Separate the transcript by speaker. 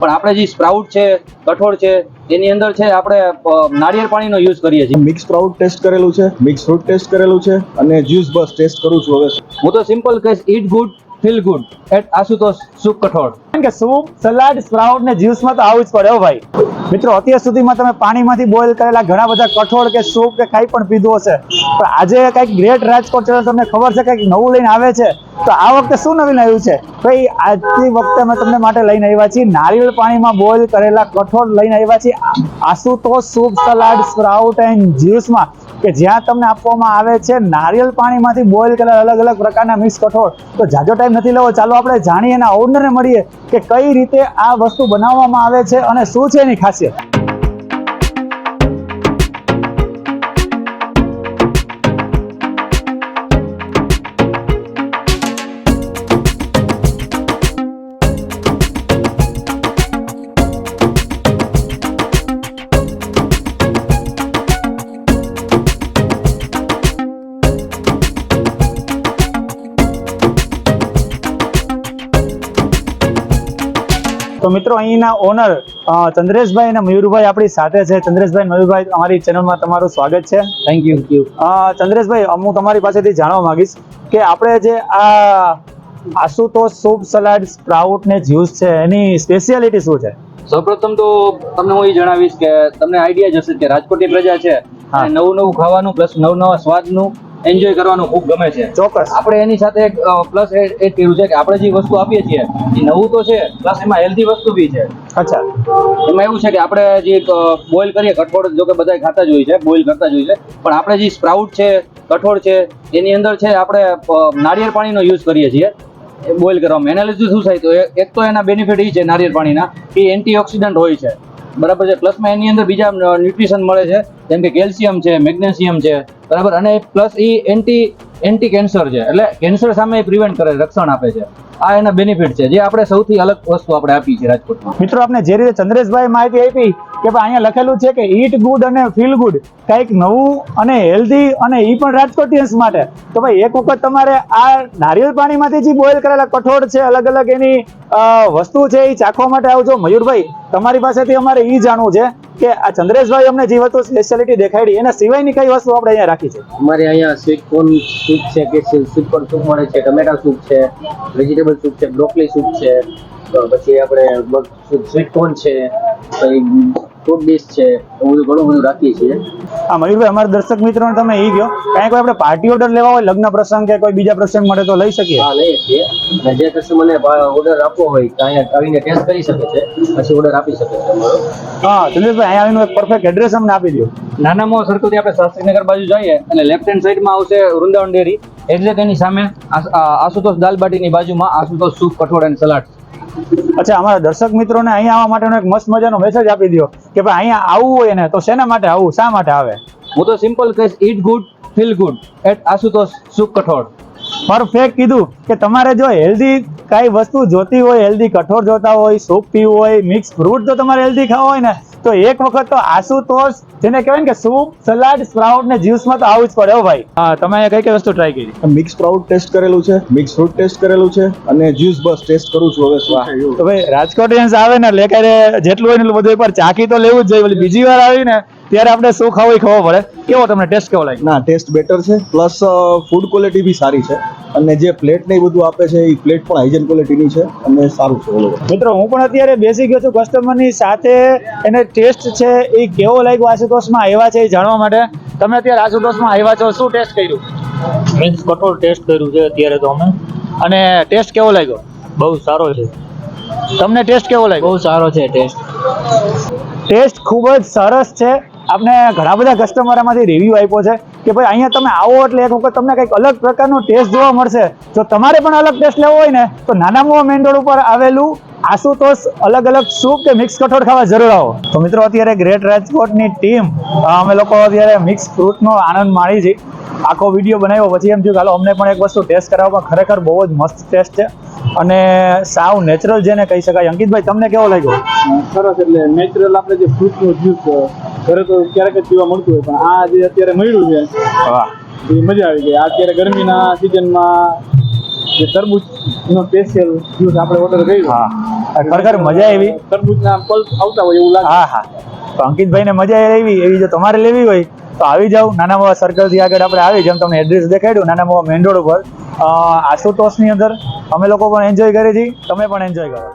Speaker 1: પણ આપણે જે સ્પ્રાઉટ છે કઠોળ છે એની અંદર છે આપણે નાળિયેર પાણીનો યુઝ કરીએ છીએ.
Speaker 2: મિક્સ પ્રાઉટ ટેસ્ટ કરેલું છે મિક્સ ફ્રૂટ ટેસ્ટ કરેલું છે અને જ્યુસ બસ ટેસ્ટ કરું છું હવે.
Speaker 1: હું તો સિમ્પલ કહીશ eat good feel good at Ashutosh soup કઠોળ.
Speaker 3: કારણ કે સૂપ સલાડ સ્પ્રાઉટ ને જ્યુસમાં તો આવું જ પડે હો ભાઈ. મિત્રો અત્યાર સુધીમાં તમે પાણીમાંથી બોઇલ કરેલા ઘણા બધા કઠોળ કે સૂપ કે કાંઈ પણ પીધું હશે. પણ આજે કંઈક ગ્રેટ રાજકોટ તમને ખબર છે કંઈક નવું લઈને આવે છે. તો આ વખતે શું નવીન આવ્યું છે? ભાઈ આજની વખતે અમે તમને માટે લઈને આવ્યા છીએ. નારિયેળ પાણીમાં બોઇલ કરેલા કઠોળ લઈને આવ્યા છીએ. Ashutosh soup salad sprout and જ્યુસમાં કે જ્યાં તમને આપવામાં આવે છે, નારિયેળ પાણીમાંથી બોઇલ કરેલા અલગ અલગ પ્રકારના મિક્સ કઠોળ. તો જાજો ટાઈમ નથી લેવો. ચાલો આપણે જાણીએ એના ઓનરને મળીએ કે કઈ રીતે આ વસ્તુ બનાવવામાં આવે છે અને શું છે એની ખાસિયત. તો મિત્રો અહીંના ઓનર ચંદ્રેશભાઈ અને મયુરભાઈ આપણી સાથે છે. ચંદ્રેશભાઈ મયુરભાઈ અમારી ચેનલમાં તમારું સ્વાગત છે.
Speaker 1: થેન્ક યુ યુ
Speaker 3: ચંદ્રેશભાઈ હું તમારી પાસેથી જાણવા માંગીશ કે આપણે જે આ આશુતોષ સૂપ સલાડ સ્પ્રાઉટ ને જ્યુસ છે એની સ્પેશિયાલિટી શું છે?
Speaker 1: સૌપ્રથમ તો તમને હું એ જણાવીશ કે તમને આઈડિયા જશે કે રાજકોટની પ્રજા છે. નવું નવું ખાવાનું પ્લસ નવ નવા સ્વાદનું એન્જોય કરવાનું ખૂબ ગમે છે.
Speaker 3: ચોક્કસ.
Speaker 1: આપણે એની સાથે એક પ્લસ એડ કર્યું છે કે આપણે જે વસ્તુ આપીએ છીએ એ નવું તો છે પ્લસ એમાં હેલ્ધી વસ્તુ બી છે.
Speaker 3: અચ્છા.
Speaker 1: એમાં એવું છે કે આપણે જે બોઇલ કરીએ કઠોળ જો કે બધા ખાતા જ હોય છે બોઇલ કરતા જ હોય છે પણ આપણે જે સ્પ્રાઉટ છે કઠોળ છે એની અંદર છે આપણે નાળિયેર પાણીનો યુઝ કરીએ છીએ. બોઇલ કરવામાં. એના લીધે શું થાય તો એક તો એના બેનિફિટ એ છે નાળિયેર પાણીના કે એન્ટીઓક્સિડન્ટ હોય છે. બરાબર છે? પ્લસમાં એની અંદર બીજા ન્યુટ્રિશન મળે છે જેમ કે કેલ્શિયમ છે મેગ્નેશિયમ છે બરાબર? અને પ્લસ એ એન્ટી એન્ટી કેન્સર છે. એટલે કેન્સર સામે પ્રિવેન્ટ કરે, રક્ષણ આપે છે. આ એના બેનિફિટ છે. જે આપણે સૌથી અલગ વસ્તુ આપણે આપી છે રાજકોટમાં.
Speaker 3: મિત્રો આપણે જે રીતે ચંદ્રેશભાઈ માહિતી આપી કે ભાઈ અહીંયા લખેલું છે કે ઈટ ગુડ અને ફીલ ગુડ કંઈક નવું અને હેલ્ધી અને એ પણ રાજકોટિયન્સ માટે. તો ભાઈ, એક વખત તમારે આ નારિયેળ પાણીમાંથી જે બોઇલ કરેલા કઠોળ છે, અલગ અલગ એની વસ્તુ છે એ ચાખવા માટે આવજો. મયુરભાઈ, તમારી પાસેથી અમારે એ જાણવું છે. કે આ ચંદ્રેશભાઈ અમને જે વસ્તુ સ્પેશિયાલિટી દેખાડી, એના સિવાયની કઈ વસ્તુ આપણે અહીંયા રાખી છે?
Speaker 1: અમારે અહીંયા સ્વીટ કોર્ન સૂપ છે કે સ્વીટ કોર્ન સૂપ મળે છે, ટમેટા સૂપ છે વેજીટેબલ સૂપ છે બ્રોકલી સૂપ છે પછી આપણે સ્વીટ કોર્ન છે, પછી ફ્રૂટ ડીશ છે, એવું બધું ઘણું બધું રાખીએ છીએ.
Speaker 3: આ મયુરભાઈ અમારા દર્શક મિત્રોને તમે એ કહો કાંઈ કોઈ આપણે પાર્ટી ઓર્ડર લેવા હોય લગ્ન પ્રસંગ કે કોઈ બીજા પ્રસંગ માટે તો લઈ શકીએ?
Speaker 1: હા લઈએ છીએ અને જે કસ્ટમરને ઓર્ડર આપવો હોય તો અહીંયા આવીને ટેસ્ટ કરી શકે છે. પછી ઓર્ડર આપી શકે છે
Speaker 3: હા દિલીપભાઈ અહીંયા આવીને એક પરફેક્ટ એડ્રેસ અમને આપી દો
Speaker 1: નાનામાં સરખુથી આપણે શાસ્ત્રીનગર બાજુ જઈએ અને લેફ્ટ હેન્ડ સાઈડમાં આવશે વૃંદાવન ડેરી. એટલે તેની સામે આશુતોષ દાલબાટીની બાજુમાં આશુતોષ સૂપ કઠોળ એન્ડ સલાડ
Speaker 3: અચ્છા, અમારા દર્શક મિત્રોને અહીંયા આવવા માટેનો એક મસ્ત મજાનો મેસેજ આપી દો કે ભાઈ અહીંયા આવવું હોય ને તો શેના માટે આવવું? શા માટે આવે?
Speaker 1: હું તો સિમ્પલ કહીશ eat good feel good at Ashutosh સુખ કઠોળ
Speaker 3: પરફેક્ટ કીધું કે તમારે જો હેલ્ધી કાંઈ વસ્તુ જોતી હોય હેલ્ધી કઠોળ જોતા હોય સૂપ પીવું હોય મિક્સ ફ્રૂટ જો તમારે હેલ્ધી ખાવા હોય ને તો એક વખત તો આશુતોષ જેને કહેવાય ને કે સૂપ સલાડ સ્પ્રાઉટ ને જ્યુસમાં તો આવું જ પડે હો ભાઈ. હા તમે કઈ કઈ વસ્તુ ટ્રાય કરી?
Speaker 2: મિક્સ સ્પ્રાઉટ ટેસ્ટ કરેલું છે મિક્સ ફ્રૂટ ટેસ્ટ કરેલું છે અને જ્યુસ બસ ટેસ્ટ કરું છું હવે શું
Speaker 3: તો ભાઈ રાજકોટ આવે ને એટલે જેટલું હોય ને એટલું બધું એકવાર ચાખી તો લેવું જ જોઈએ બીજી વાર આવી ને ત્યારે આપણે શું ખાવું એ ખબર પડે. કેવો તમને ટેસ્ટ કેવો લાગે
Speaker 2: ના ટેસ્ટ બેટર છે. પ્લસ ફૂડ ક્વોલિટી બી સારી છે. અને જે પ્લેટ ને એ બધું આપે છે એ પ્લેટ પણ હાઇજેન ક્વોલિટીની છે અને સારું છે
Speaker 3: મિત્રો હું પણ અત્યારે બેસી ગયો છું કસ્ટમરની સાથે. એને ટેસ્ટ છે એ કેવો લાગ્યો આશુતોષમાં આવ્યા છે એ જાણવા માટે. તમે અત્યારે આશુતોષમાં આવ્યા છો શું ટેસ્ટ કર્યું?
Speaker 4: મીન્સ કઠોળ ટેસ્ટ કર્યું છે અત્યારે તો અમે.
Speaker 3: અને ટેસ્ટ કેવો લાગ્યો?
Speaker 4: બહુ સારો છે.
Speaker 3: તમને ટેસ્ટ કેવો લાગ્યો?
Speaker 4: બહુ સારો છે ટેસ્ટ
Speaker 3: ટેસ્ટ ખૂબ જ સરસ છે. આપણે ઘણા બધા કસ્ટમરમાંથી રિવ્યૂ આપ્યો છે કે ભાઈ અહીંયા તમે આવો એટલે એક વખત તમને કંઈક અલગ પ્રકારનો ટેસ્ટ જોવા મળશે. જો તમારે પણ અલગ ટેસ્ટ લેવો હોય ને, તો નાના મોવા મેઇન રોડ ઉપર આવેલું આશુતોષ અલગ અલગ સૂપ કે મિક્સ કઠોળ ખાવા જરૂર આવો. તો મિત્રો, અત્યારે ગ્રેટ રાજકોટની ટીમ અમે લોકો અત્યારે મિક્સ ફ્રૂટનો આનંદ માણી છે આખો વીડિયો બનાવ્યો. પછી એમ થયું કે હાલો, અમને પણ એક વસ્તુ ટેસ્ટ કરાવવામાં ખરેખર બહુ જ મસ્ત ટેસ્ટ છે. અને સાવ નેચરલ જેને કહી શકાય. અંકિતભાઈ, તમને કેવો લાગ્યો?
Speaker 5: સરસ, એટલે નેચરલ આપણે જે ફ્રૂટનું જ્યુસ ઘરે તો ક્યારેક જ પીવા મળતું હોય પણ આ જે અત્યારે મળ્યું છે એ મજા આવી ગઈ. અત્યારે ગરમીના સિઝનમાં જે તરબૂચનો સ્પેશિયલ જ્યુસ આપણે ઓર્ડર કર્યો.
Speaker 3: હા. ખરેખર મજા આવી.
Speaker 5: તરબૂચના પલ્સ આવતા હોય એવું લાગે.
Speaker 3: હા હા. તો અંકિતભાઈ ને મજા આવી એવી જો તમારે લેવી હોય તો આવી જાવ નાના મોવા સર્કલથી આગળ આપણે આવી જેમ તમને એડ્રેસ દેખાડ્યું નાના મોવા મેન રોડ ઉપર આશુતોષની અંદર અમે લોકો પણ એન્જોય કરી છીએ તમે પણ એન્જોય કરો.